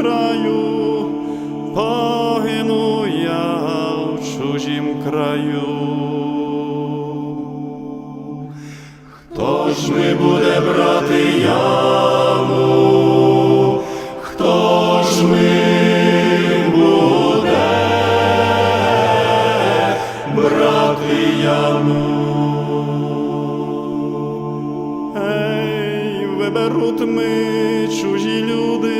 краю, погину я в чужім краю. Хто ж ми буде брати яму? Хто ж ми буде брати яму? Ей, виберуть ми чужі люди,